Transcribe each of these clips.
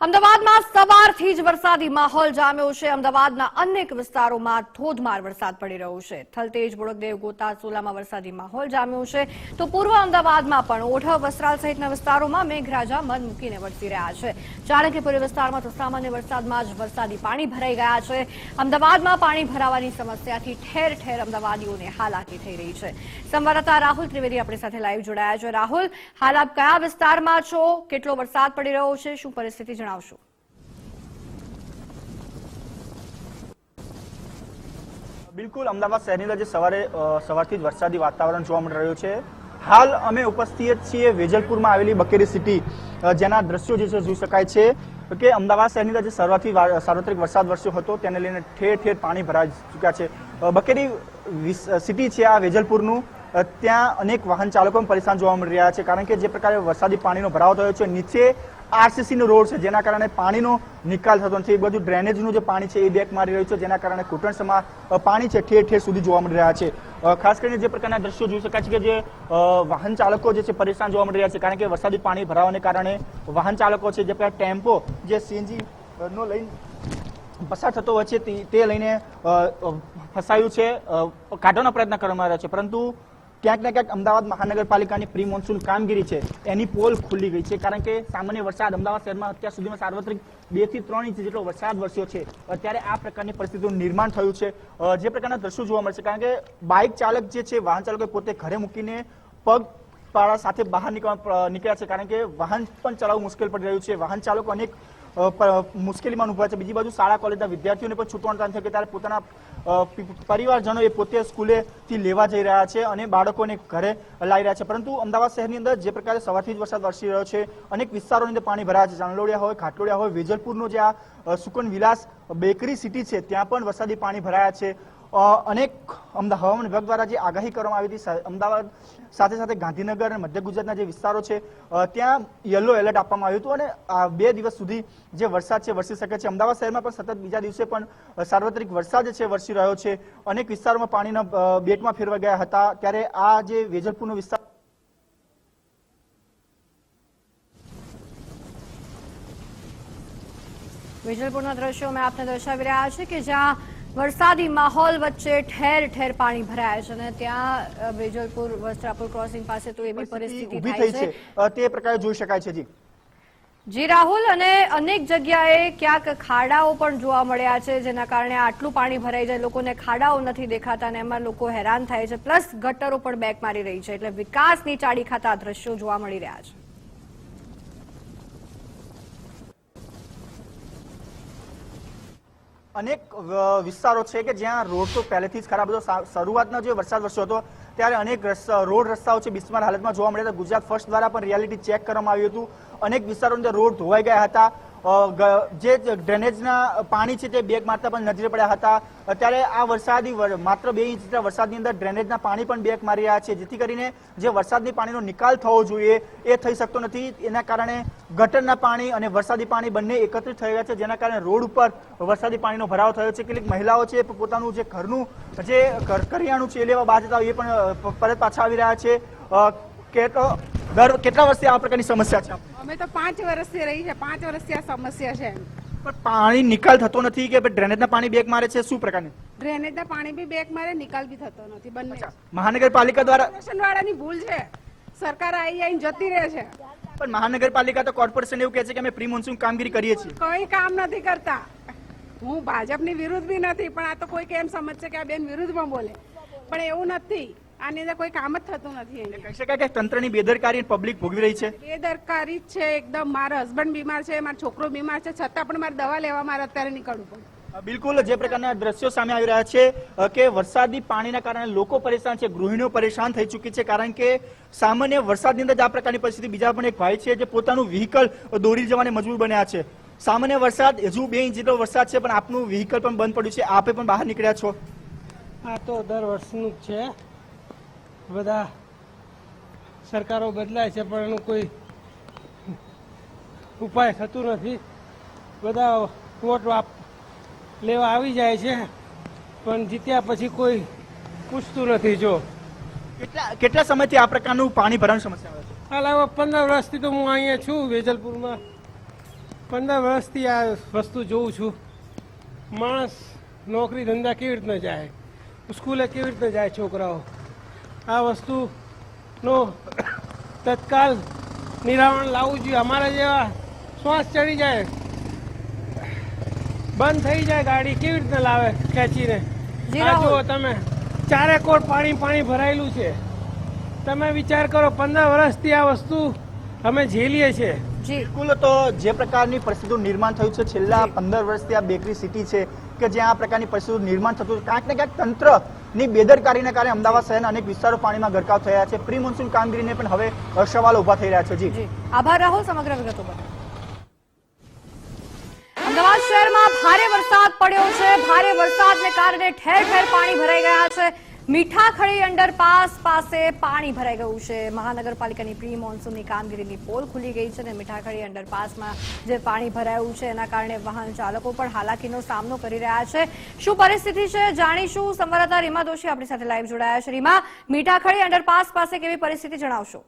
અમદાવાદમાં સવારથી જ વરસાદી માહોલ જામ્યો છે. અમદાવાદના અનેક વિસ્તારોમાં ધોધમાર વરસાદ પડી રહ્યો છે. થલતેજ બોડકદેવ ગોતા, સોલામાં વરસાદી માહોલ જામ્યો છે. તો પૂર્વ અમદાવાદમાં પણ ઓઢવ, વસ્ત્રાલ સહિતના વિસ્તારોમાં મેઘરાજા મન મૂકીને વરસી રહ્યા છે. ચાણક્યપુરી વિસ્તારમાં તો સામાન્ય વરસાદમાં જ વરસાદી પાણી ભરાઈ ગયા છે. અમદાવાદમાં પાણી ભરાવાની સમસ્યાથી ઠેર ઠેર અમદાવાદીઓને હાલાકી થઈ રહી છે. સંવાદદાતા રાહુલ ત્રિવેદી આપણી સાથે લાઈવ જોડાયા છે. રાહુલ, હાલ આપ કયા વિસ્તારમાં છો? કેટલો વરસાદ પડી રહ્યો છે? શું પરિસ્થિતિ જણાવશો. બિલકુલ, અમદાવાદ શહેરની અંદર જે સવારે સવારથી જ વરસાદી વાતાવરણ જોવા મળી રહ્યું છે. હાલ અમે ઉપસ્થિત છીએ વેજલપુરમાં આવેલી બકેરી સિટી જેના દ્રશ્યો જે છે, જોઈ શકાય છે કે અમદાવાદ શહેરની અંદર જે સર્વાથી સાર્વત્રિક વરસાદ વરસ્યો હતો, તેને લઈને ઠેર ઠેર પાણી ભરાઈ ચૂક્યા છે. બકેરી સિટી છે આ વેજલપુરનું. ત્યાં અનેક વાહન ચાલકો પણ પરેશાન જોવા મળી રહ્યા છે, કારણ કે જે પ્રકારે વરસાદી પાણીનો ભરાવો થયો છે, નીચે આરસીસી નો રોડ છે, જેના કારણે પાણીનો નિકાલ થતો નથી. એ બધું ડ્રેનેજનું જે પાણી છે, એ બેક મારી રહ્યું છે, જેના કારણે ઘૂંટણસમાં પાણી છે, ઠેર ઠેર સુધી જોવા મળી રહ્યા છે. ખાસ કરીને જે પ્રકારના દ્રશ્યો જોઈ શકાય છે કે જે વાહન ચાલકો જે છે, પરેશાન જોવા મળી રહ્યા છે, કારણ કે વરસાદી પાણી ભરાવાને કારણે વાહન ચાલકો છે, જે પ્રકાર ટેમ્પો જે સીએનજી નો લઈને પસાર થતો હોય છે, તે- લઈને ફસાયું છે કાઢવાનો પ્રયત્ન કરવામાં આવ્યો છે. પરંતુ ક્યાંક ને ક્યાંક અમદાવાદ મહાનગરપાલિકાની પ્રી મોન્સૂન કામગીરી છે. એની પોલ ખુલ્લી ગઈ છે, કારણ કે સામાન્ય વરસાદ અમદાવાદ શહેરમાં અત્યાર સુધીમાં સાર્વત્રિક બેથી ત્રણ ઇંચ જેટલો વરસાદ વરસ્યો છે. અત્યારે આ પ્રકારની પરિસ્થિતિનું નિર્માણ થયું છે. જે પ્રકારના દ્રશ્યો જોવા મળશે કારણ કે બાઇક ચાલક જે છે, વાહન ચાલકો પોતે ઘરે મૂકીને પગ પાળા સાથે બહાર નીકળવા નીકળ્યા છે, કારણ કે વાહન પણ ચલાવવું મુશ્કેલ પડી રહ્યું છે. વાહન ચાલકો અનેક મુશ્કેલીમાં ઊભા છે. બીજી બાજુ શાળા, કોલેજના વિદ્યાર્થીઓને પણ છૂટવાનું થયો કે ત્યારે પોતાના પરિવારજનો એ પોતે સ્કૂલેથી લેવા જઈ રહ્યા છે અને બાળકોને ઘરે લાવી રહ્યા છે. પરંતુ અમદાવાદ શહેરની અંદર જે પ્રકારે સવારથી જ વરસાદ વરસી રહ્યો છે, અનેક વિસ્તારોની અંદર પાણી ભરાયા છે. ચાંદલોડિયા હોય, ખાટલોડિયા હોય, વેજલપુરનો જે આ સુકન વિલાસ બેકરી સિટી છે, ત્યાં પણ વરસાદી પાણી ભરાયા છે. અનેક અમદાવાદ હવામાન વિભાગ દ્વારા જે આગાહી કરવામાં આવી હતી અમદાવાદ સાથે સાથે ગાંધીનગર અને મધ્ય ગુજરાતના જે વિસ્તારો છે ત્યાં યલો એલર્ટ આપવામાં આવ્યું હતું અને બે દિવસ સુધી જે વરસાદ છે, વરસી શકે છે. અમદાવાદ શહેરમાં પણ સતત બીજા દિવસે પણ સાર્વત્રિક વરસાદ છે, વરસી રહ્યો છે. અનેક વિસ્તારોમાં પાણીના બેટમાં ફેરવા ગયા હતા. ત્યારે આ જે વેજલપુરનો વિસ્તાર વિજલપુરના દ્રશ્યો મેં આપને દર્શાવી રહ્યા છે કે જ્યાં વરસાદી માહોલ વચ્ચે ઠેર ઠેર પાણી ભરાયા છે અને ત્યાં અ, વસ્ત્રાપુર ક્રોસિંગ પાસે તો એવી પરિસ્થિતિ થઈ છે. તે પ્રકારે જોઈ શકાય છે જી. જી રાહુલ અને અનેક જગ્યાએ ક્યાંક ખાડાઓ પણ જોવા મળ્યા છે જેના કારણે આટલું પાણી ભરાઈ જાય લોકોને ખાડાઓ નથી દેખાતા અને એમાં લોકો હેરાન થાય છે. પ્લસ ગટરો પણ બેક મારી રહી છે એટલે વિકાસની ચાડી ખાતા દ્રશ્યો જોવા મળી રહ્યા છે. અનેક વિસ્તારો છે કે જ્યાં રોડ તો પહેલેથી જ ખરાબ હતો. શરૂઆતનો જે વરસાદ વરસ્યો હતો, ત્યારે અનેક રોડ રસ્તાઓ છે બિસ્માર હાલતમાં જોવા મળ્યા હતા. ગુજરાત ફર્સ્ટ દ્વારા પણ રિયાલિટી ચેક કરવામાં આવ્યું હતું. અનેક વિસ્તારોની અંદર રોડ ધોવાઈ ગયા હતા. જે ડ્રેનેજના પાણી છે તે બેગ મારતા પણ નજરે પડ્યા હતા. અત્યારે આ વરસાદી માત્ર બે ઇંચ વરસાદની અંદર ડ્રેનેજના પાણી પણ બેગ મારી રહ્યા છે. જેથી કરીને જે વરસાદની પાણીનો નિકાલ થવો જોઈએ એ થઈ શકતો નથી. એના કારણે ગટરના પાણી અને વરસાદી પાણી બંને એકત્રિત થઈ ગયા છે. જેના કારણે રોડ ઉપર વરસાદી પાણીનો ભરાવો થયો છે. કેટલીક મહિલાઓ છે પોતાનું જે ઘરનું જે કરિયાણું છે એ લેવા બહાર જતા એ પણ પરત પાછા આવી રહ્યા છે. અ, તો દર કેટલા વર્ષથી આ પ્રકારની સમસ્યા છે અમે તો પાંચ વર્ષથી રહી છે પાંચ વર્ષથી આ સમસ્યા છે પણ પાણી નિકાલ થતો નથી કે ડ્રેનેજના પાણી બેક મારે છે? શું પ્રકારની? ડ્રેનેજના પાણી બી બેક મારે નિકાલ બી થતો નથી બંને. મહાનગરપાલિકા દ્વારા વાળાની ભૂલ છે. સરકાર આવી આવીને જતી રહે છે. પણ મહાનગરપાલિકા તો કોર્પોરેશન એવું કહે છે કે અમે પ્રી મોન્સૂન કામગીરી કરીએ છીએ. કોઈ કામ નથી કરતા. હું ભાજપની વિરુદ્ધ બી નથી પણ આ તો કોઈ કેમ સમજશે કે આ બેન વિરુદ્ધમાં બોલે. પણ એવું નથી. આની અંદર કોઈ કામ જ થતું નથી અહીંયા કહી શકાય કે તંત્રની બેદરકારી પબ્લિક ભોગવી રહી છે? બેદરકારી જ છે એકદમ. મારો હસબન્ડ બીમાર છે મારો છોકરો બીમાર છે છતાં પણ મારે દવા લેવા મારે અત્યારે નીકળવું પડે. બિલકુલ જે પ્રકારના દ્રશ્યો સામે આવી રહ્યા છે અ, કે વરસાદી પાણીના કારણે લોકો પરેશાન છે ગૃહિણીઓ પરેશાન થઈ ચૂકી છે કારણ કે સામાન્ય વરસાદની અંદર જ આ પ્રકારની પરિસ્થિતિ. બીજા પણ એક ભાઈ છે જે પોતાનું વ્હીકલ દોરી જવાને મજબૂર બન્યા છે. સામાન્ય વરસાદ હજુ બે ઇંચ જેટલો વરસાદ છે પણ આપનું વ્હીકલ પણ બંધ પડ્યું છે. આપે પણ બહાર નીકળ્યા છો. આ તો દર વર્ષનું જ છે. બધા સરકારો બદલાય છે પણ એનું કોઈ ઉપાય થતું નથી. બધા વોટ વાપ લેવા આવી જાય છે પણ જીત્યા પછી કોઈ પૂછતું નથી જો. કેટલા કેટલા સમયથી આ પ્રકારનું પાણી ભરાણ સમસ્યા આવે છે? હાલ હવે પંદર વર્ષથી તો હું અહીંયા છું વેજલપુરમાં. પંદર વર્ષથી આ વસ્તુ જોઉં છું. માણસ નોકરી ધંધા કેવી રીતના જાય? સ્કૂલે કેવી રીતના જાય છોકરાઓ? આ વસ્તુનો તત્કાલ નિરાવરણ લાવવું જોઈએ. અમારા જેવા શ્વાસ ચડી જાય બંધ થઈ જાય ગાડી કેવી રીતે લાવે ખેંચીને? આ જુઓ તમે ચારે કોર પાણી પાણી ભરાયેલું છે. તમે વિચાર કરો પંદર વર્ષથી આ વસ્તુ અમે ઝેલીએ છીએ. જી. બિલકુલ તો જે પ્રકારની પરિસ્થિતિનું નિર્માણ થયું છે છેલ્લા પંદર વર્ષથી આ બેકરી સિટી છે કે જ્યાં આ પ્રકારની પરિસ્થિતિનું નિર્માણ થતું છે ક્યાંક ને ક્યાંક તંત્રની બેદરકારીને કારણે અમદાવાદ શહેરના અનેક વિસ્તારો પાણીમાં ગરકાવ થયા છે. પ્રી મોન્સૂન કામગીરીને પણ હવે સવાલ ઊભા થઈ રહ્યા છે. જી. આભાર રાહુલ સમગ્ર વિગતો પર. અમદાવાદ શહેરમાં ભારે વરસાદ પડ્યો છે. ભારે વરસાદને કારણે ઠેર ઠેર પાણી ભરાઈ ગયા છે. મીઠાખડી અંડરપાસ પાસે પાણી ભરાઈ ગયું છે. મહાનગરપાલિકાની પ્રી મોન્સૂનની કામગીરીની પોલ ખુલી ગઈ છે અને મીઠાખડી અંડરપાસમાં જે પાણી ભરાયું છે, એના કારણે વાહન ચાલકો પણ હાલાકીનો સામનો કરી રહ્યા છે. શું પરિસ્થિતિ છે જાણીશું. સંવાદદાતા રીમા દોશી આપણી સાથે લાઈવ જોડાયા છે. રીમા, મીઠાખડી અંડરપાસ પાસે કેવી પરિસ્થિતિ જણાવશો?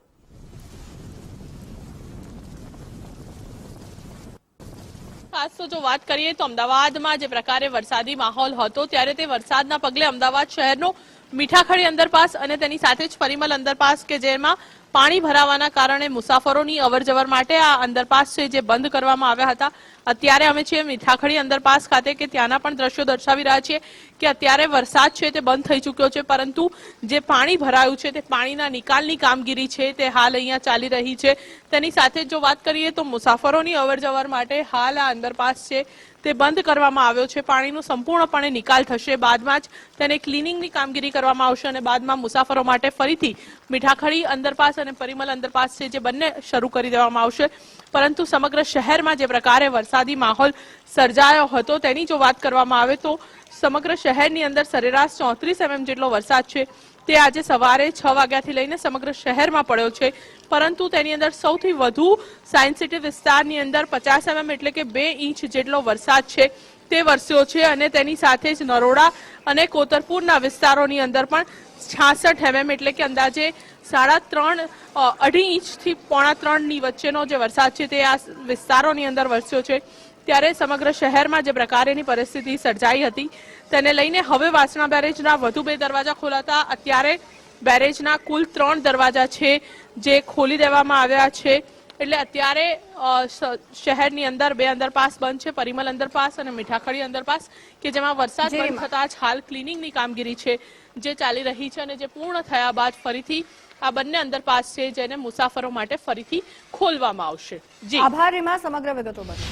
ખાસ તો જો વાત કરીએ તો અમદાવાદમાં જે પ્રકારે વરસાદી માહોલ હતો, ત્યારે તે વરસાદના પગલે અમદાવાદ શહેરનો મીઠાખડી અંડરપાસ અને તેની સાથે જ પરિમલ અંડરપાસ કે જેમાં પાણી ભરાવાના કારણે મુસાફરોની અવરજવર માટે આ અંડરપાસ છે જે બંધ કરવામાં આવ્યા હતા. અત્યારે અમે છીએ મીઠાખડી અંડરપાસ ખાતે કે ત્યાંના પણ દ્રશ્યો દર્શાવી રહ્યા છીએ કે અત્યારે વરસાદ છે તે બંધ થઈ ચૂક્યો છે, પરંતુ જે પાણી ભરાયું છે તે પાણીના નિકાલની કામગીરી છે તે હાલ અહીંયા ચાલી રહી છે. તેની સાથે જો વાત કરીએ તો મુસાફરોની અવરજવર માટે હાલ આ અંડરપાસ છે તે બંધ કરવામાં આવ્યો છે. પાણીનો સંપૂર્ણપણે નિકાલ થશે, બાદમાં જ તેને ક્લિનિંગની કામગીરી કરવામાં આવશે અને બાદમાં મુસાફરો માટે ફરીથી મીઠાખડી અંડરપાસ અને પરિમલ અંડરપાસ છે જે બંને શરૂ કરી દેવામાં આવશે. પરંતુ સમગ્ર શહેરમાં જે પ્રકારે વરસાદી માહોલ સર્જાયો હતો તેની જો વાત કરવામાં આવે તો સમગ્ર શહેરની અંદર સરેરાશ ચોત્રીસ એમએમ જેટલો વરસાદ છે. તે આજે સવારે છ વાગ્યાથી લઈને સમગ્ર શહેરમાં પડ્યો છે. પરંતુ તેની અંદર સૌથી વધુ સાયન્સ સિટી વિસ્તારની અંદર પચાસ એમએમ એટલે કે બે ઇંચ જેટલો વરસાદ છે. તે વરસ્યો છે અને તેની સાથે જ નરોડા અને કોતરપુરના વિસ્તારોની અંદર પણ છાસઠ એમએમ એટલે કે અંદાજે સાડા ત્રણ અઢી ઇંચથી પોણા ત્રણની વચ્ચેનો જે વરસાદ છે તે આ વિસ્તારોની અંદર વરસ્યો છે ત્યારે સમગ્ર શહેરમાં જે પ્રકારેની પરિસ્થિતિ સર્જાઈ હતી તેને લઈને હવે વાસણા બેરેજના વધુ બે દરવાજા ખોલાતા અત્યારે બેરેજના કુલ ત્રણ દરવાજા છે જે ખોલી દેવામાં આવ્યા છે એટલે અત્યારે શહેરની અંદર બે અંડરપાસ બંધ છે પરિમલ અંડરપાસ અને મીઠાખડી અંડરપાસ કે જેમાં વરસાદ બંધ. થતા જ હાલ ક્લિનિંગની કામગીરી છે જે ચાલી રહી છે અને જે પૂર્ણ થયા બાદ ફરીથી આ બંને અંડરપાસ છે જેને મુસાફરો માટે ફરીથી ખોલવામાં આવશે. જી. આભાર, રીમા. સમગ્ર વિગતો બદલ.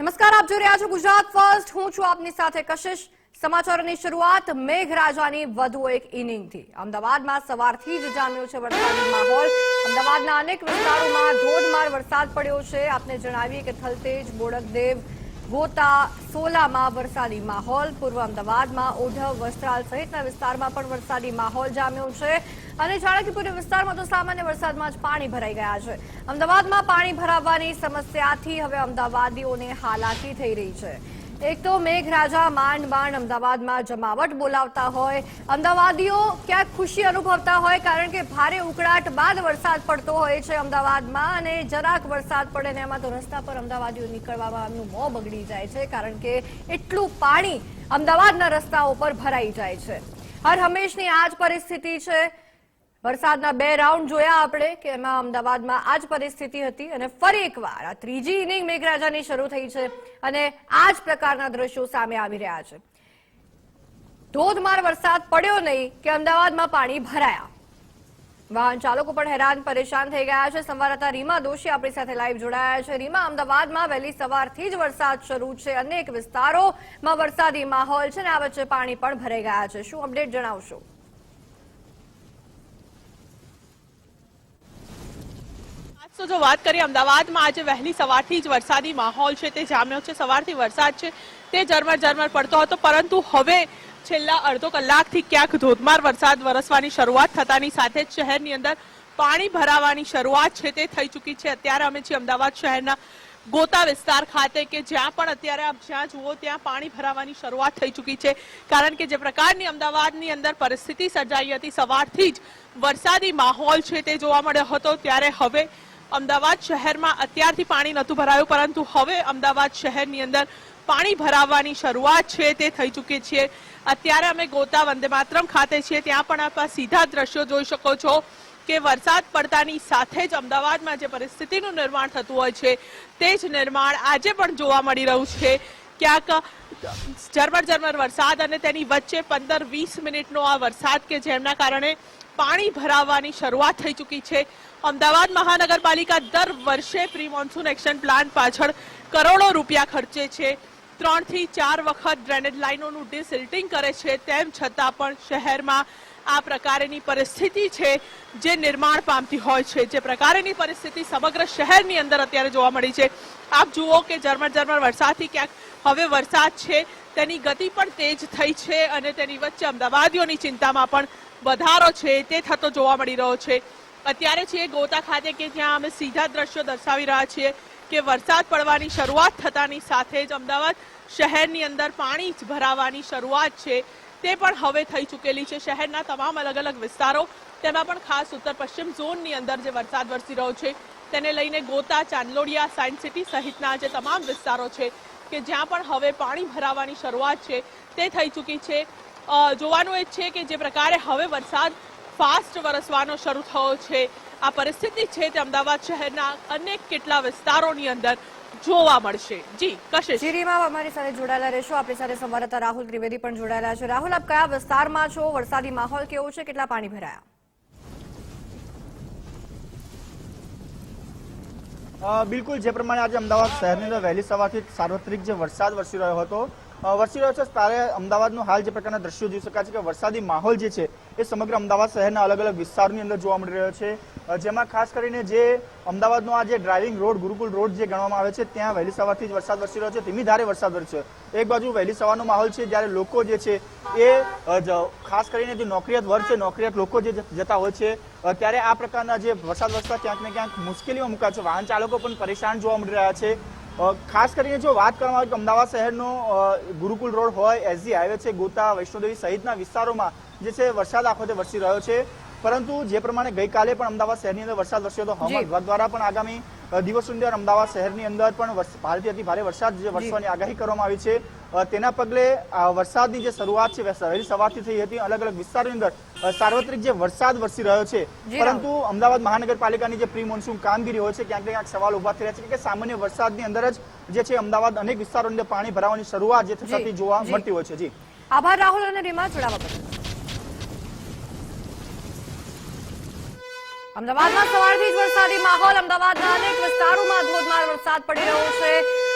નમસ્કાર, આપ જોઈ રહ્યા છો ગુજરાત ફર્સ્ટ. હું છું આપની સાથે કશિશ. સમાચારોની શરૂઆત મેઘરાજાની વધુ એક ઇનિંગથી. અમદાવાદમાં સવારથી જ જામ્યો છે વરસાદી માહોલ. અમદાવાદના અનેક વિસ્તારોમાં ધોધમાર વરસાદ પડ્યો છે. આપને જણાવીએ કે થલતેજ, બોડકદેવ ગોતા, સોલામાં વરસાદી માહોલ, પૂર્વ અમદાવાદમાં ઓઢવ વસ્ત્રાલ સહિતના વિસ્તારમાં પણ વરસાદી માહોલ જામ્યો છે. અને ચાણક્યપુરી વિસ્તારમાં તો સામાન્ય વરસાદમાં જ પાણી ભરાઈ ગયા છે. અમદાવાદમાં પાણી ભરાવાની સમસ્યાથી હવે અમદાવાદીઓને હાલાકી થઈ રહી છે. એક તો મેઘરાજા માંડ માંડ અમદાવાદમાં જમાવટ બોલાવતા હોય. અમદાવાદીઓ ક્યાંક ખુશી અનુભવતા હોય કારણ કે ભારે ઉકળાટ બાદ વરસાદ પડતો હોય છે અમદાવાદમાં અને જરાક વરસાદ પડે ને એમાં તો રસ્તા પર અમદાવાદીઓ નીકળવામાં એમનું મોં બગડી જાય છે કારણ કે એટલું પાણી અમદાવાદના રસ્તાઓ પર ભરાઈ જાય છે. હર હંમેશની આ જ પરિસ્થિતિ છે. વરસાદના બે રાઉન્ડ જોયા આપણે કે એમાં અમદાવાદમાં આ જ પરિસ્થિતિ હતી અને ફરી એકવાર આ ત્રીજી ઇનિંગ મેઘરાજાની શરૂ થઈ છે અને આ જ પ્રકારના દ્રશ્યો સામે આવી રહ્યા છે. ધોધમાર વરસાદ પડ્યો નહીં કે અમદાવાદમાં પાણી ભરાયા. વાહન ચાલકો પણ હેરાન પરેશાન થઈ ગયા છે. સંવાદદાતા રીમા દોશી આપણી સાથે લાઈવ જોડાયા છે. રીમા, અમદાવાદમાં વહેલી સવારથી જ વરસાદ શરૂ છે. અનેક વિસ્તારોમાં વરસાદી માહોલ છે ને આ વચ્ચે પાણી પણ ભરાઈ ગયા છે. શું અપડેટ જણાવશો આજ તો જો વાત કરીએ અમદાવાદમાં, આજે વહેલી સવારથી જ વરસાદી માહોલ છે, તે જામ્યો છે. સવારથી વરસાદ છે, તે ઝરમર ઝરમર પડતો હતો, પરંતુ હવે છેલ્લા અડધો કલાકથી ક્યાંક ધોધમાર વરસાદ વરસવાની શરૂઆત થતાની સાથે જ શહેરની અંદર પાણી ભરાવાની શરૂઆત છે, તે થઈ ચૂકી છે. અત્યારે અમે છીએ અમદાવાદ શહેરના ગોતા વિસ્તાર ખાતે, કે જ્યાં પણ અત્યારે આપ જ્યાં જુઓ, ત્યાં પાણી ભરાવાની શરૂઆત થઈ ચૂકી છે. કારણ કે જે પ્રકારની અમદાવાદની અંદર પરિસ્થિતિ સર્જાઈ હતી, સવારથી જ વરસાદી માહોલ છે, તે જોવા મળ્યો હતો. ત્યારે હવે અમદાવાદ શહેરમાં અત્યારથી પાણી નહોતું ભરાયું, પરંતુ હવે અમદાવાદ શહેરની અંદર પાણી ભરાવાની શરૂઆત છે, તે થઈ ચૂકી છે. અત્યારે અમે ગોતા વંદે માતરમ ખાતે છીએ, ત્યાં પણ આપ સીધા દ્રશ્યો જોઈ શકો છો કે વરસાદ પડતાની સાથે જ અમદાવાદમાં જે પરિસ્થિતિનું નિર્માણ થતું હોય છે, તે જ નિર્માણ આજે પણ જોવા મળી રહ્યું છે. ક્યાંક ઝરમર ઝરમર વરસાદ અને તેની વચ્ચે પંદર વીસ મિનિટનો આ વરસાદ કે જેમના કારણે પાણી ભરાવાની શરૂઆત થઈ ચૂકી છે. અમદાવાદ મહાનગરપાલિકા દર વર્ષે પ્રી મોન્સૂન એક્શન પ્લાન પાછળ કરોડો રૂપિયા ખર્ચે છે. ત્રણથી ચાર વખત ડ્રેનેજ લાઇનોનું ડિસિલ્ટિંગ કરે છે, તેમ છતાં પણ શહેરમાં આ પ્રકારની પરિસ્થિતિ છે જે નિર્માણ પામતી હોય છે. જે પ્રકારની પરિસ્થિતિ સમગ્ર શહેરની અંદર અત્યારે જોવા મળી છે. આપ જુઓ કે ઝરમર ઝરમર વરસાદથી ક્યાંક હવે વરસાદ છે. તેની ગતિ પણ તેજ થઈ છે અને તેની વચ્ચે અમદાવાદીઓની ચિંતામાં પણ વધારો છે, તે થતો જોવા મળી રહ્યો છે. અત્યારે છીએ ગોતા ખાતે કે જ્યાં અમે સીધા દ્રશ્યો દર્શાવી રહ્યા છીએ કે વરસાદ પડવાની શરૂઆત થતાની સાથે જ અમદાવાદ શહેરની અંદર પાણી ભરાવાની શરૂઆત છે. તે પણ હવે થઈ ચૂકેલી છે. શહેરના તમામ અલગ અલગ વિસ્તારો, તેમાં પણ ખાસ ઉત્તર પશ્ચિમ ઝોનની અંદર જે વરસાદ વરસી રહ્યો છે, તેને લઈને ગોતા, ચાંદલોડિયા, સાયન્સ સિટી સહિતના જે તમામ વિસ્તારો છે કે જ્યાં પણ હવે પાણી ભરાવાની શરૂઆત છે, તે થઈ ચૂકી છે. જોવાનું એ છે કે જે પ્રકારે હવે વરસાદ ફાસ્ટ વરસવાનો શરૂ થયો છે. આ પરિસ્થિતિ છે તે અમદાવાદ શહેરના અનેક કેટલા વિસ્તારોની અંદર જોવા મળશે. જી, કશિશ. જીરીમાં અમારી સાથે જોડાયેલા રહેશો. આપણી સાથે સંવાદદાતા રાહુલ ત્રિવેદી પણ જોડાયેલા છે. રાહુલ, આપ કયા વિસ્તારમાં છો? વરસાદી માહોલ કેવો છે? કેટલા પાણી ભરાયા? બિલકુલ, જે પ્રમાણે આજે અમદાવાદ શહેરની અંદર વહેલી સવારથી સાર્વત્રિક જે વરસાદ વરસી રહ્યો હતો વરસી રહ્યો છે ત્યારે અમદાવાદનું હાલ જે પ્રકારના દ્રશ્યો જોઈ શકાય છે કે વરસાદી માહોલ જે છે એ સમગ્ર અમદાવાદ શહેરના અલગ અલગ વિસ્તારની અંદર જોવા મળી રહ્યો છે. જેમાં ખાસ કરીને જે અમદાવાદનો આ જે ડ્રાઇવિંગ રોડ, ગુરુકુલ રોડ જે ગણવામાં આવે છે, ત્યાં વહેલી સવારથી જ વરસાદ વરસી રહ્યો છે. ધીમી ધારે વરસાદ વરસ્યો. એક બાજુ વહેલી સવારનો માહોલ છે, જ્યારે લોકો જે છે એ ખાસ કરીને જે નોકરિયાત વર્ગ છે, નોકરિયાત લોકો જે જતા હોય છે ત્યારે આ પ્રકારના જે વરસાદ વરસતા ક્યાંક ને ક્યાંક મુશ્કેલીમાં મુકાય છે. વાહન ચાલકો પણ પરેશાન જોવા મળી રહ્યા છે. ખાસ કરીને જો વાત કરવામાં આવે તો અમદાવાદ શહેરનો ગુરુકુલ રોડ હોય, એસજી હાઈવે છે, ગોતા, વૈષ્ણોદેવી સહિતના વિસ્તારોમાં જે છે વરસાદ આખો તે વરસી રહ્યો છે. પરંતુ જે પ્રમાણે ગઈકાલે પણ અમદાવાદ શહેરની અંદર વરસાદ વરસ્યો હતો. હવામાન વિભાગ દ્વારા પણ આગામી અ, દિવસોની અંદર અમદાવાદ શહેરની અંદર પણ ભારેથી અતિ ભારે વરસાદ જે વરસવાની આગાહી કરવામાં આવી છે તેના પગલે વરસાદની જે શરૂઆત છે વહેલી સવારથી થઈ હતી. અલગ અલગ વિસ્તારની અંદર સાર્વત્રિક જે વરસાદ વરસી રહ્યો છે. પરંતુ અમદાવાદ મહાનગરપાલિકાની જે પ્રી મોન્સૂન કામગીરી હોય છે ક્યાંક ક્યાંક સવાલ ઊભા થઈ રહ્યા છે કે સામાન્ય વરસાદની અંદર જ જે છે અમદાવાદ અનેક વિસ્તારોની અંદર પાણી ભરાવાની શરૂઆત જે થતી જોવા મળતી હોય છે. જી. આભાર રાહુલ અને રીમા જોડાવા બદલ. અમદાવાદમાં સવારથી જ વરસાદી માહોલ, અમદાવાદના અનેક વિસ્તારોમાં ધોધમાર વરસાદ પડી રહ્યો છે.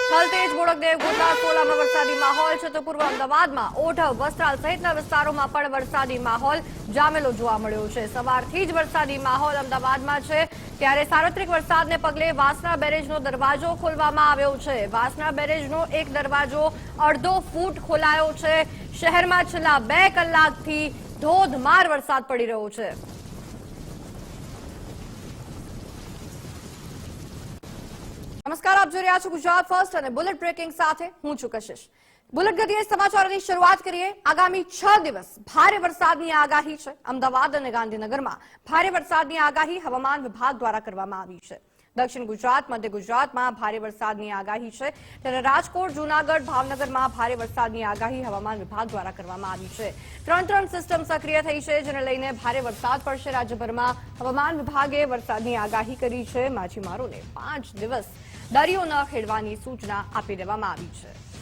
થલતેજ બોડકદેવ ગોતા સોલામાં વરસાદી માહોલ છે તો પૂર્વ અમદાવાદમાં ઓઢવ, વસ્ત્રાલ સહિતના વિસ્તારોમાં પણ વરસાદી માહોલ જામેલો જોવા મળ્યો છે. સવારથી જ વરસાદી માહોલ અમદાવાદમાં છે. ત્યારે સાર્વત્રિક વરસાદને પગલે વાસણા બેરેજનો દરવાજો ખોલવામાં આવ્યો છે. વાસણા બેરેજનો એક દરવાજો અડધો ફૂટ ખોલાયો છે. શહેરમાં છેલ્લા બે કલાકથી ધોધમાર વરસાદ પડી રહ્યો છે. નમસ્કાર, આપ જોઈ રહ્યા છો ગુજરાત ફર્સ્ટ અને બુલેટ બ્રેકિંગ સાથે હું છું કશિશ. બુલેટ ગતિએ સમાચારોની શરૂઆત કરીએ. આગામી છ દિવસ ભારે વરસાદની આગાહી છે. અમદાવાદ અને ગાંધીનગરમાં ભારે વરસાદની આગાહી હવામાન વિભાગ દ્વારા કરવામાં આવી છે. દક્ષિણ ગુજરાત, મધ્ય ગુજરાતમાં ભારે વરસાદની આગાહી છે. ત્યારે રાજકોટ, જૂનાગઢ, ભાવનગરમાં ભારે વરસાદની આગાહી હવામાન વિભાગ દ્વારા કરવામાં આવી છે. ત્રણ ત્રણ સિસ્ટમ સક્રિય થઈ છે, જેને લઈને ભારે વરસાદ પડશે. રાજ્યભરમાં હવામાન વિભાગે વરસાદની આગાહી કરી છે. માછીમારોને પાંચ દિવસ દરિયો ન ખેડવાની સૂચના આપી દેવામાં આવી છે.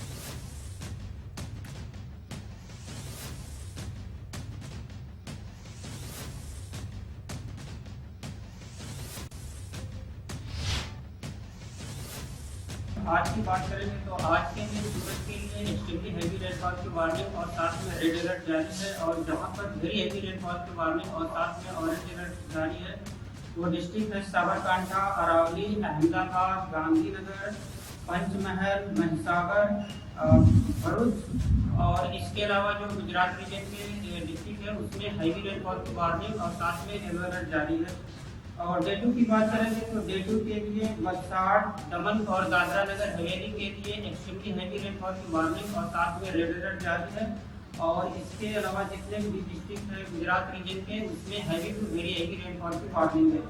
आज की बात करेंगे तो आज के लिए सूरत के लिए एक्सट्रीमली हैवी रेनफॉल की वार्निंग और साथ में रेड अलर्ट जारी है और जहाँ पर वेरी हैवी रेनफॉल की वार्निंग और साथ में ऑरेंज अलर्ट जारी है, वो डिस्ट्रिक्ट है साबरकांठा, अरावली, अहमदाबाद, गांधीनगर, पंचमहल, महिसागर भरूच और इसके अलावा जो गुजरात रीजन के डिस्ट्रिक्ट है, उसमें हैवी रेनफॉल की वार्निंग और साथ में येलो अलर्ट जारी है। और डे टू की बात करेंगे तो डे टू के लिए वलसाड़ दमन और दादरा नगर हवेली के लिए एक्सट्रीमली हैवी रेनफॉल की वार्निंग और साथ में रेड अलर्ट जारी है। और इसके अलावा जितने भी डिस्ट्रिक्ट है, गुजरात रीजन के, उसमें heavy to very heavy rainfall की वार्निंग है।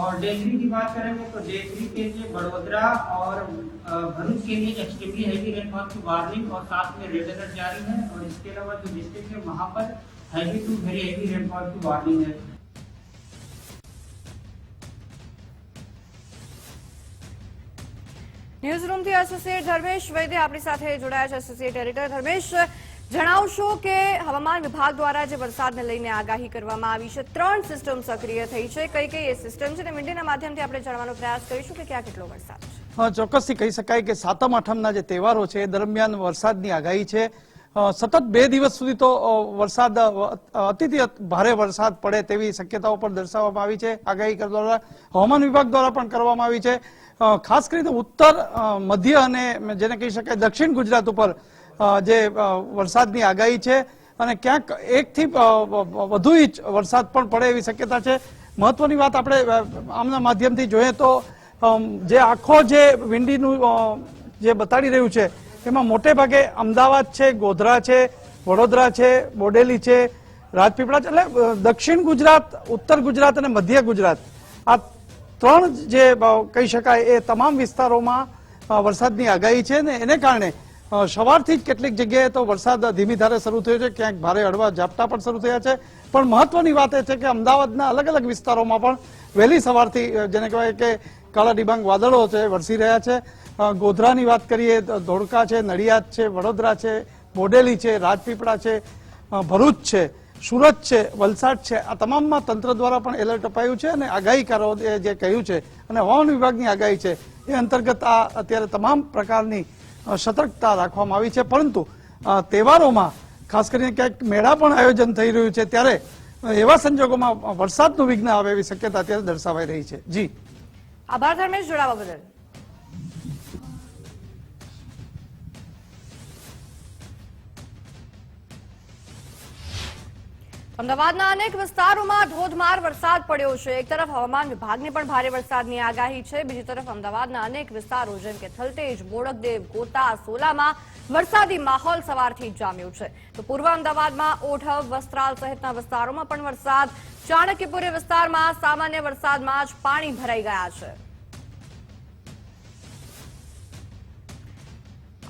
और डे थ्री की बात करेंगे तो डे थ्री के लिए बड़ोदरा और भरूच के लिए एक्सट्रीमली हैवी रेनफॉल की वार्निंग और साथ में रेड अलर्ट जारी है। और इसके अलावा जो डिस्ट्रिक्ट है, वहाँ पर heavy to very heavy rainfall की वार्निंग है। ન્યૂઝ રૂમથી એસોસિએટ ધર્મેશ વૈદ્ય આપણી સાથે જોડાયા છે એસોસિએટ એડિટર. ધર્મેશ જણાવશો કે હવામાન વિભાગ દ્વારા જે વરસાદને લઈને આગાહી કરવામાં આવી છે ત્રણ સિસ્ટમ સક્રિય થઈ છે. કઈ કઈ એ સિસ્ટમ છે તે મીડિયાના માધ્યમથી આપણે જાણવાનો પ્રયાસ કરીશું કે ક્યાં કેટલો વરસાદ છે. અ, ચોક્કસથી કહી શકાય કે સાતમ આઠમના જે તહેવારો છે દરમિયાન વરસાદની આગાહી છે. સતત બે દિવસ સુધી તો વરસાદ અતિથી ભારે વરસાદ પડે તેવી શક્યતાઓ પણ દર્શાવવામાં આવી છે. આગાહી દ્વારા હવામાન વિભાગ દ્વારા પણ કરવામાં આવી છે. ખાસ કરીને ઉત્તર મધ્ય અને જેને કહી શકાય દક્ષિણ ગુજરાત ઉપર જે વરસાદની આગાહી છે અને ક્યાંક એકથી વધુ ઇંચ વરસાદ પણ પડે એવી શક્યતા છે. મહત્વની વાત આપણે આમના માધ્યમથી જોઈએ તો જે આખો જે વિંડીનું જે બતાડી રહ્યું છે એમાં મોટે ભાગે અમદાવાદ છે, ગોધરા છે, વડોદરા છે, બોડેલી છે, રાજપીપળા એટલે દક્ષિણ ગુજરાત, ઉત્તર ગુજરાત અને મધ્ય ગુજરાત. આ ત્રણ જે કહી શકાય, એ તમામ વિસ્તારોમાં વરસાદની આગાહી છે ને એને કારણે સવારથી જ કેટલીક જગ્યાએ તો વરસાદ ધીમી ધારે શરૂ થયો છે, ક્યાંક ભારે હળવા ઝાપટા પણ શરૂ થયા છે. પણ મહત્વની વાત એ છે કે અમદાવાદના અલગ અલગ વિસ્તારોમાં પણ વહેલી સવારથી જેને કહેવાય કે કાળા ડિબાંગ વાદળો છે, વરસી રહ્યા છે. ગોધરાની વાત કરીએ તો ધોળકા છે, નડિયાદ છે, વડોદરા છે, બોડેલી છે, રાજપીપળા છે ભરૂચ છે, સુરત છે, વલસાડ છે. આ તમામમાં તંત્ર દ્વારા પણ એલર્ટ અપાયું છે અને આગાહીકારો જે કહ્યું છે અને હવામાન વિભાગની આગાહી છે એ અંતર્ગત આ અત્યારે તમામ પ્રકારની સતર્કતા રાખવામાં આવી છે. પરંતુ તહેવારોમાં, ખાસ કરીને ક્યાંક મેળા પણ આયોજન થઈ રહ્યું છે, ત્યારે એવા સંજોગોમાં વરસાદનું વિઘ્ન આવે એવી શક્યતા અત્યારે દર્શાવાઈ રહી છે. જી. આભાર ધર્મેશ જોડાવા બદલ. અમદાવાદના અનેક વિસ્તારોમાં ધોધમાર વરસાદ પડ્યો છે. એક તરફ હવામાન વિભાગની પણ ભારે વરસાદની આગાહી છે. બીજી તરફ અમદાવાદના અનેક વિસ્તારો, જેમ કે થલતેજ બોડકદેવ ગોતા, સોલામાં વરસાદી માહોલ સવારથી જામ્યો છે. તો પૂર્વ અમદાવાદમાં ઓઢવ, વસ્ત્રાલ સહિતના વિસ્તારોમાં પણ વરસાદ ચાણક્યપુરી વિસ્તારમાં સામાન્ય વરસાદમાં જ પાણી ભરાઈ ગયા છે.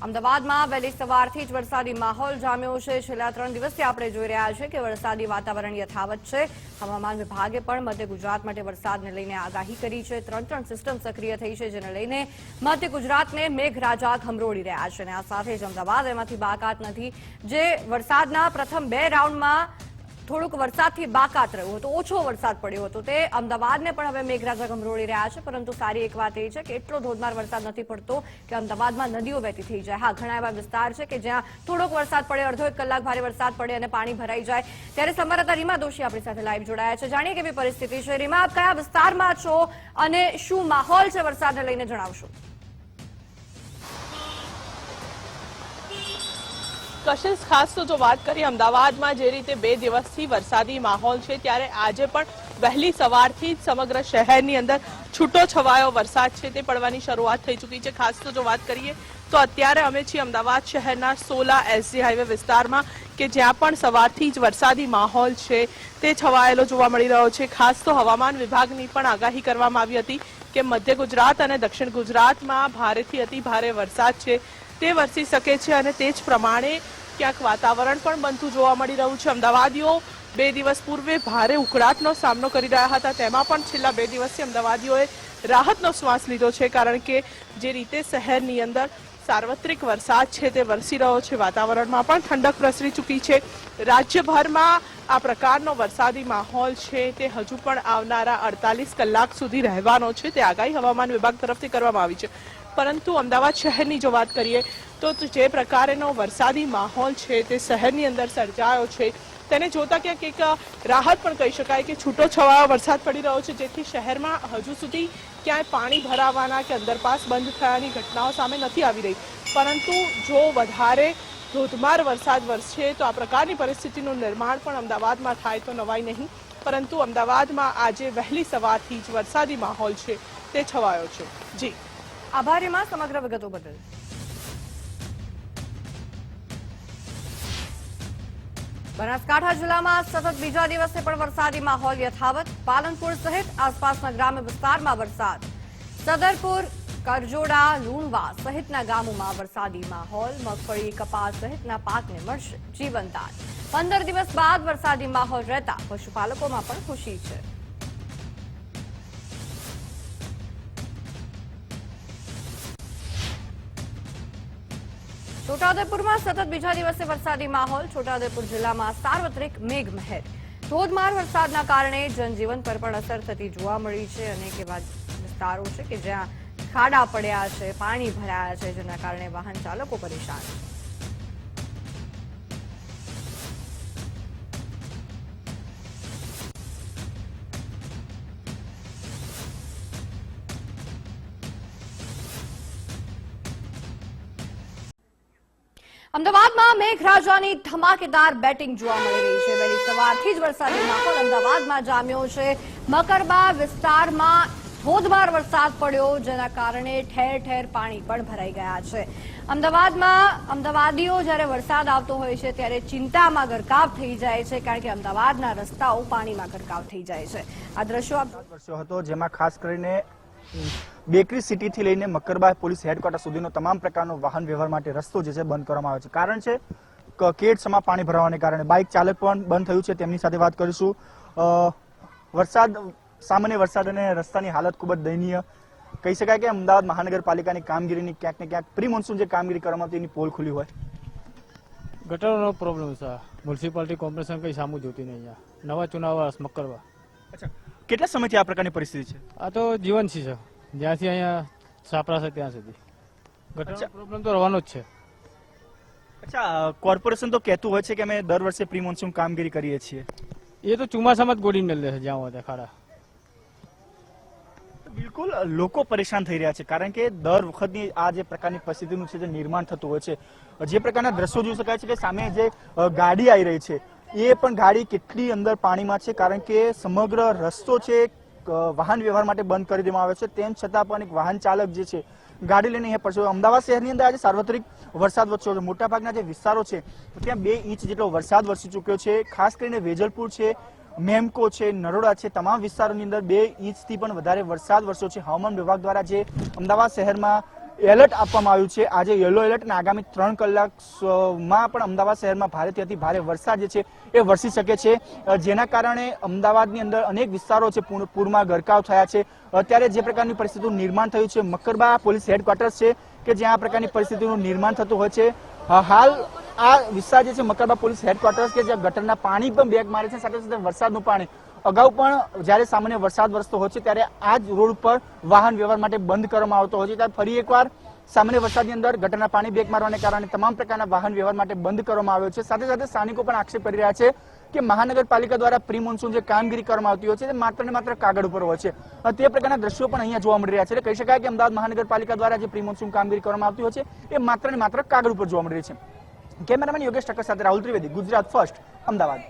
અમદાવાદમાં વહેલી સવારથી જ વરસાદી માહોલ જામ્યો છે. છેલ્લા ત્રણ દિવસથી આપણે જોઈ રહ્યા છીએ કે વરસાદી વાતાવરણ યથાવત છે. હવામાન વિભાગે પણ મધ્ય ગુજરાત માટે વરસાદને લઈને આગાહી કરી છે. ત્રણ ત્રણ સિસ્ટમ સક્રિય થઈ છે, જેને લઈને મધ્ય ગુજરાતને મેઘરાજા ખમરોળી રહ્યા છે. અને આ સાથે જ અમદાવાદ એમાંથી બાકાત નથી. જે વરસાદના પ્રથમ બે રાઉન્ડમાં થોડુંક વરસાદથી બાકાત રહ્યું હતું. ઓછો વરસાદ પડ્યો હતો. તે અમદાવાદને પણ હવે મેઘરાજા ગમરોળી રહ્યા છે, પરંતુ સારી એક વાત એ છે કે એટલો ધોધમાર વરસાદ નથી પડતો કે અમદાવાદમાં નદીઓ વહેતી થઈ જાય. હા, ઘણા એવા વિસ્તાર છે કે જ્યાં થોડોક વરસાદ પડે, અડધો એક કલાક ભારે વરસાદ પડે અને પાણી ભરાઈ જાય. ત્યારે સંવાદદાતા રીમા દોશી આપણી સાથે લાઈવ જોડાયા છે. જાણીએ કેવી પરિસ્થિતિ છે. રીમા, આપ કયા વિસ્તારમાં છો અને શું માહોલ છે વરસાદને લઈને જણાવશો? કશિશ ખાસ તો જો વાત કરીએ અમદાવાદમાં, જે રીતે બે દિવસથી વરસાદી માહોલ છે, ત્યારે આજે પણ વહેલી સવારથી જ સમગ્ર શહેરની અંદર છૂટો છવાયો વરસાદ છે, તે પડવાની શરૂઆત થઈ ચૂકી છે. ખાસ તો જો વાત કરીએ તો અત્યારે અમે છીએ અમદાવાદ શહેરના સોલા એસજી હાઈવે વિસ્તારમાં, કે જ્યાં પણ સવારથી જ વરસાદી માહોલ છે, તે છવાયેલો જોવા મળી રહ્યો છે. ખાસ તો હવામાન વિભાગની પણ આગાહી કરવામાં આવી હતી કે મધ્ય ગુજરાત અને દક્ષિણ ગુજરાતમાં ભારેથી અતિ ભારે વરસાદ છે. તે વરસી શકે છે અને તે જ પ્રમાણે ક્યાંક વાતાવરણ પણ બનતું જોવા મળી રહ્યું છે. અમદાવાદીઓ બે દિવસ પૂર્વે ભારે ઉકળાટનો સામનો કરી રહ્યા હતા. તેમાં પણ છેલ્લા બે દિવસથી અમદાવાદીઓએ રાહતનો શ્વાસ લીધો છે, કારણ કે જે રીતે શહેરની અંદર સાર્વત્રિક વરસાદ છે તે વરસી રહ્યો છે. વાતાવરણમાં પણ ઠંડક પ્રસરી ચૂકી છે. રાજ્યભરમાં આ પ્રકારનો વરસાદી માહોલ છે તે હજુ પણ આવનારા અડતાલીસ કલાક સુધી રહેવાનો છે. તે આગાહી હવામાન વિભાગ તરફથી કરવામાં આવી છે. પરંતુ અમદાવાદ શહેરની જો વાત કરીએ, તો જે પ્રકારેનો વરસાદી માહોલ છે, તે શહેરની અંદર સર્જાયો છે. તેને જોતા ક્યાંક એક રાહત પણ કહી શકાય કે છૂટો છવાયો વરસાદ પડી રહ્યો છે, જેથી શહેરમાં હજુ સુધી ક્યાંય પાણી ભરાવાના કે અંદરપાસ બંધ થયાની ઘટનાઓ સામે નથી આવી રહી. પરંતુ જો વધારે ધોધમાર વરસાદ વરસે, તો આ પ્રકારની પરિસ્થિતિનું નિર્માણ પણ અમદાવાદમાં થાય તો નવાઈ નહીં. પરંતુ અમદાવાદમાં આજે વહેલી સવારથી જ વરસાદી માહોલ છે, તે છવાયો છે. જી. આભારીમાં સમગ્ર વિગતો બદલ. બનાસકાંઠા જિલ્લામાં સતત બીજા દિવસે પણ વરસાદી માહોલ યથાવત. પાલનપુર સહિત આસપાસના ગ્રામ્ય વિસ્તારમાં વરસાદ. સદરપુર, કરજોડા, લુણવા સહિતના ગામોમાં વરસાદી માહોલ. મગફળી, કપાસ સહિતના પાકને મળશે. જીવનદાન. પંદર દિવસ બાદ વરસાદી માહોલ રહેતા પશુપાલકોમાં પણ ખુશી છે. છોટાઉદેપુરમાં સતત બીજા દિવસે વરસાદી માહોલ. છોટાઉદેપુર જિલ્લામાં સાર્વત્રિક મેઘમહેર. ધોધમાર વરસાદના કારણે જનજીવન પર પણ અસર થતી જોવા મળી છે અનેક એવા વિસ્તારો છે કે જ્યાં ખાડા પડ્યા છે, પાણી ભરાયા છે, જેના કારણે વાહન ચાલકો પરેશાન. છે અમદાવાદમાં મેઘરાજાની ધમાકેદાર બેટિંગ જોવા મળી રહી છે. વહેલી સવારથી જ વરસાદી માહોલ અમદાવાદમાં જામ્યો છે. મકરબા વિસ્તારમાં ધોધમાર વરસાદ પડ્યો, જેના કારણે ઠેર ઠેર પાણી પણ ભરાઈ ગયા છે. અમદાવાદમાં અમદાવાદીઓ જ્યારે વરસાદ આવતો હોય છે, ત્યારે ચિંતામાં ગરકાવ થઈ જાય છે, કારણ કે અમદાવાદના રસ્તાઓ પાણીમાં ગરકાવ થઈ જાય છે. આ દ્રશ્યો વર્ષો હતો, જેમાં ખાસ કરીને બેકરી સિટીથી લઈને મકરબા પોલીસ હેડક્વાર્ટર સુધીનો તમામ પ્રકારનો વાહન વ્યવહાર માટે રસ્તો જે છે બંધ કરવામાં આવ્યો છે. કારણ છે કેડસમાં પાણી ભરાવાને કારણે બાઇક ચાલક પણ બંધ થયું છે. તેમની સાથે વાત કરીશું. વરસાદ સામાન્ય વરસાદ અને રસ્તાની હાલત ખૂબ જ દયનીય. કહી શકાય કે અમદાવાદ મહાનગરપાલિકાની કામગીરીની ક્યાંક ને ક્યાંક પ્રી મોન્સૂન જે કામગીરી કરવામાં આવતી એની પોલ ખુલી હોય. ગટરનો પ્રોબ્લેમ છે મ્યુનિસિપાલિટી કોર્પોરેશન કંઈ સામું જોતી નહીં અહીંયા. નવા ચુનાવ મકરવા અચ્છા. કેટલા સમયથી આ પ્રકારની પરિસ્થિતિ છે? આ તો જીવન છે જ્યાંથી અહીંયા છાપરા છે ત્યાં સુધી. ગટરનો પ્રોબ્લેમ તો રહેવાનો જ છે. અચ્છા કોર્પોરેશન તો કહેતું હોય છે કે અમે દર વર્ષે પ્રી મોન્સૂન કામગીરી કરીએ છીએ. એ તો ચોમાસામાં જ ગોળી મેળ દે છે જ્યાં હોય ખાડા. બિલકુલ લોકો પરેશાન થઈ રહ્યા છે કારણ કે દર વખતની આ જે પ્રકારની પરિસ્થિતિનું છે જે નિર્માણ થતું હોય છે જે પ્રકારના દ્રશ્યો જોઈ શકાય છે કે સામે જે ગાડી આવી રહી છે એ પણ ગાડી કેટલી અંદર પાણીમાં છે? કારણ કે સમગ્ર રસ્તો છે વાહન વ્યવહાર માટે બંધ કરી દેવામાં આવ્યો છે. તેમ છતાં પણ એક વાહન ચાલક જે છે, ગાડી લઈને અહીંયા પડશે અમદાવાદ શહેરની અંદર આજે સાર્વત્રિક વરસાદ વરસ્યો છે. મોટાભાગના જે વિસ્તારો છે, ત્યાં બે ઇંચ જેટલો વરસાદ વરસી ચૂક્યો છે. ખાસ કરીને વેજલપુર છે, મેમકો છે, નરોડા છે, તમામ વિસ્તારોની અંદર બે ઇંચથી પણ વધારે વરસાદ વરસ્યો છે. હવામાન વિભાગ દ્વારા જે અમદાવાદ શહેરમાં એલર્ટ આપવામાં આવ્યું છે. આજે યલો એલર્ટ અને આગામી ત્રણ કલાકમાં પણ અમદાવાદ શહેરમાં ભારેથી અતિ ભારે વરસાદ જે છે એ વરસી શકે છે. જેના કારણે અમદાવાદની અંદર અનેક વિસ્તારો છે પૂર- પૂરમાં ગરકાવ થયા છે. અત્યારે જે પ્રકારની પરિસ્થિતિનું નિર્માણ થયું છે મકરબા પોલીસ હેડક્વાર્ટર્સ છે કે જ્યાં આ પ્રકારની પરિસ્થિતિનું નિર્માણ થતું હોય છે. હાલ આ વિસ્તાર જે છે મકરબા પોલીસ હેડક્વાર્ટર્સ કે જ્યાં ગટરના પાણી પણ બેગ મારે છે, સાથે સાથે વરસાદનું પાણી. અગાઉ પણ જ્યારે સામાન્ય વરસાદ વરસતો હોય છે, ત્યારે આ જ રોડ પર વાહન વ્યવહાર માટે બંધ કરવામાં આવતો હોય છે. ત્યારે ફરી એકવાર સામાન્ય વરસાદની અંદર ગટરના પાણી બેગ મારવાને કારણે તમામ પ્રકારના વાહન વ્યવહાર માટે બંધ કરવામાં આવ્યો છે. સાથે સાથે સ્થાનિકો પણ આક્ષેપ કરી રહ્યા છે કે મહાનગરપાલિકા દ્વારા પ્રી મોન્સૂન જે કામગીરી કરવામાં આવતી હોય છે, તે માત્ર ને માત્ર કાગળ ઉપર હોય છે. તે પ્રકારના દ્રશ્યો પણ અહીંયા જોવા મળી રહ્યા છે. એટલે કહી શકાય કે અમદાવાદ મહાનગરપાલિકા દ્વારા જે પ્રી મોન્સૂન કામગીરી કરવામાં આવતી હોય છે એ માત્ર ને માત્ર કાગળ ઉપર જોવા મળી રહી છે. કેમેરામેન યોગેશ ઠક્કર સાથે રાહુલ ત્રિવેદી, ગુજરાત ફર્સ્ટ, અમદાવાદ.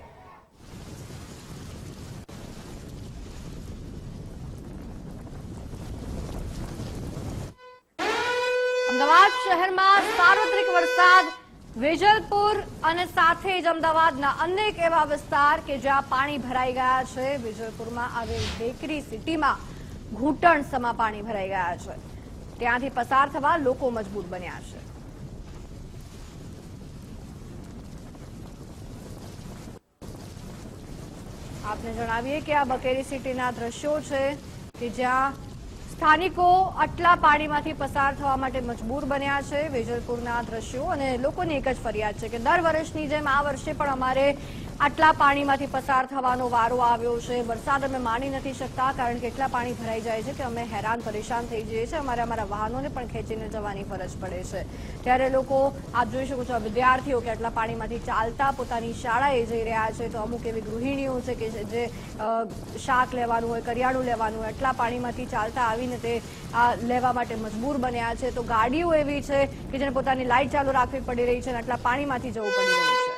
અમદાવાદ શહેરમાં સાર્વત્રિક વરસાદ, વેજલપુર અને સાથે જ અમદાવાદના અનેક એવા વિસ્તાર કે જ્યાં પાણી ભરાઈ ગયા છે. વેજલપુરમાં આવેલ બેકરી સિટીમાં ઘૂંટણ સમા પાણી ભરાઈ ગયા છે. ત્યાંથી પસાર થવા લોકો મજબૂર બન્યા છે. આપને જણાવીએ કે આ બકેરી સિટીના દ્રશ્યો છે કે જ્યાં સ્થાનિકો આટલા પાણીમાંથી પસાર થવા માટે મજબૂર બન્યા છે. વેજલપુરના દ્રશ્યો અને લોકોની એક જ ફરિયાદ છે કે દર વર્ષની જેમ આ વર્ષે પણ અમારે આટલા પાણીમાંથી પસાર થવાનો વારો આવ્યો છે. વરસાદ અમે માણી નથી શકતા, કારણ કે એટલા પાણી ભરાઈ જાય છે કે અમે હેરાન પરેશાન થઈ જઈએ છીએ. અમારે અમારા વાહનોને પણ ખેંચીને જવાની ફરજ પડે છે. ત્યારે લોકો, આપ જોઈ શકો છો વિદ્યાર્થીઓ કે આટલા પાણીમાંથી ચાલતા પોતાની શાળાએ જઈ રહ્યા છે. તો અમુક એવી ગૃહિણીઓ છે કે જે- જે શાક લેવાનું હોય, કરિયાણું લેવાનું હોય, આટલા પાણીમાંથી ચાલતા આવીને તે આ લેવા માટે મજબૂર બન્યા છે. તો ગાડીઓ એવી છે કે જેને પોતાની લાઇટ ચાલુ રાખવી પડી રહી છે અને આટલા પાણીમાંથી જવું પડી રહ્યું છે.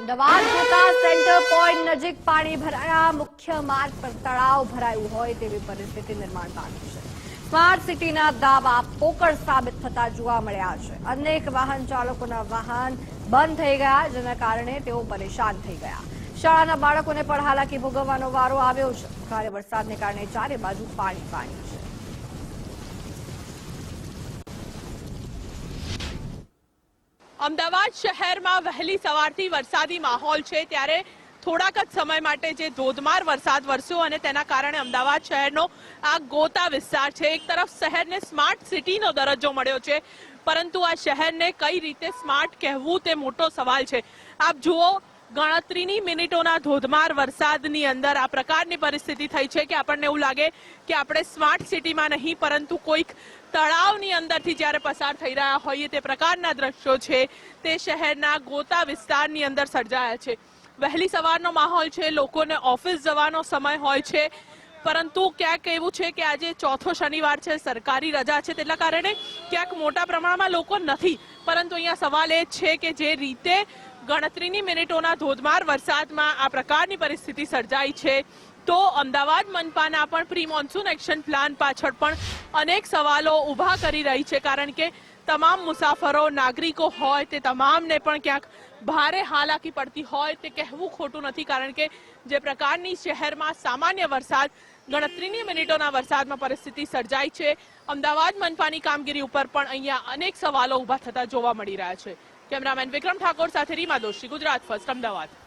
અમદાવાદ ગોતા સેન્ટર પોઈન્ટ નજીક પાણી ભરાયા. મુખ્ય માર્ગ પર તળાવ ભરાયું હોય તેવી પરિસ્થિતિ નિર્માણ પામી છે. સ્માર્ટ સિટીના દાવા પોકળ સાબિત થતા જોવા મળ્યા છે. અનેક વાહન ચાલકોના વાહન બંધ થઈ ગયા, જેના કારણે તેઓ પરેશાન થઈ ગયા. શાળાના બાળકોને પણ હાલાકી ભોગવવાનો વારો આવ્યો છે. ભારે વરસાદને કારણે ચારે બાજુ પાણી પાણી છે. અમદાવાદ શહેરમાં વહેલી સવારથી વરસાદી માહોલ છે. ત્યારે થોડાક જ સમય માટે જે ધોધમાર વરસાદ વરસ્યો અને તેના કારણે અમદાવાદ શહેરનો આ ગોતા વિસ્તાર છે. એક તરફ શહેરને સ્માર્ટ સિટીનો દરજ્જો મળ્યો છે, પરંતુ આ શહેરને કઈ રીતે સ્માર્ટ કહેવું તે મોટો સવાલ છે. આપ જુઓ, ગણતરીની મિનિટોના ધોધમાર વરસાદની અંદર આ પ્રકારની પરિસ્થિતિ થઈ છે કે આપણને એવું લાગે કે આપણે સ્માર્ટ સિટીમાં નહીં, પરંતુ કોઈક તળાવની અંદરથી જ્યારે પસાર થઈ રહ્યા હોઈએ, તે પ્રકારના દ્રશ્યો છે. તે શહેરના ગોતા વિસ્તારની અંદર સર્જાયા છે. વહેલી સવારનો માહોલ છે, લોકોને ઓફિસ જવાનો સમય હોય છે. પરંતુ ક્યાંક એવું છે કે આજે ચોથો શનિવાર છે, સરકારી રજા છે તેના કારણે ક્યાંક મોટા પ્રમાણમાં લોકો નથી. પરંતુ અહીંયા સવાલ એ છે કે જે રીતે ગણતરીની મિનિટોના ધોધમાર વરસાદમાં આ પ્રકારની પરિસ્થિતિ સર્જાઈ છે તો અમદાવાદ મનપાના પણ પ્રી મોન્સૂન એક્શન પ્લાન પાછળ પણ અનેક સવાલો ઊભા કરી રહી છે. કારણ કે તમામ મુસાફરો, નાગરિકો હોય તે તમામને પણ ક્યાંક ભારે હાલાકી પડતી હોય તે કહેવું ખોટું નથી. કારણ કે જે પ્રકારની શહેરમાં સામાન્ય વરસાદ, ગણતરીની મિનિટોના વરસાદમાં પરિસ્થિતિ સર્જાઈ છે. અમદાવાદ મનપાની કામગીરી ઉપર પણ અહીંયા અનેક સવાલો ઊભા થતા જોવા મળી રહ્યા છે. કેમેરામેન વિક્રમ ઠાકોર સાથે રીમા દોશી, ગુજરાત ફર્સ્ટ, અમદાવાદ.